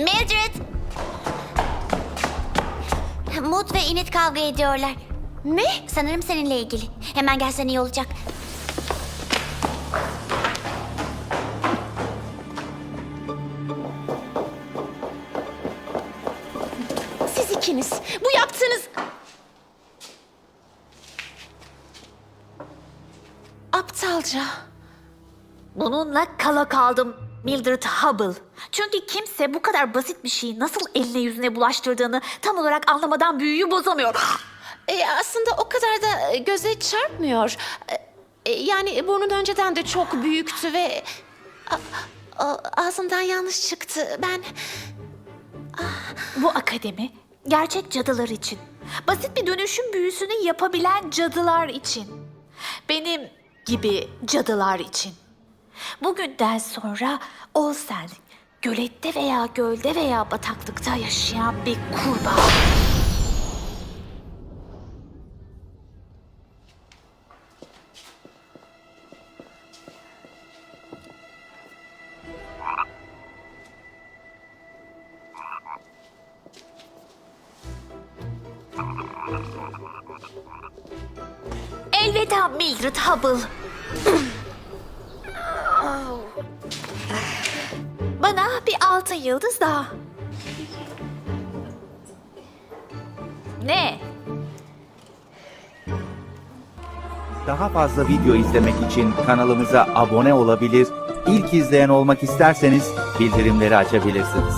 Mildred! Mut ve Init kavga ediyorlar. Ne? Sanırım seninle ilgili. Hemen gelsen iyi olacak. Siz ikiniz. Bu yaptığınız... Aptalca. Bununla kala kaldım Mildred Hubble. Çünkü kimse bu kadar basit bir şeyi nasıl eline yüzüne bulaştırdığını tam olarak anlamadan büyüyü bozamıyor. E, aslında o kadar da e, göze çarpmıyor. E, e, yani burnun önceden de çok büyüktü ve... A- a- ağzından yanlış çıktı. Ben... Bu akademi gerçek cadılar için. Basit bir dönüşüm büyüsünü yapabilen cadılar için. Benim gibi cadılar için. Bugünden sonra o sen gölette veya gölde veya bataklıkta yaşayan bir kurbağa. Elveda Mildred Hubble. Bana bir altın yıldız daha. Ne? Daha fazla video izlemek için kanalımıza abone olabilir, ilk izleyen olmak isterseniz bildirimleri açabilirsiniz.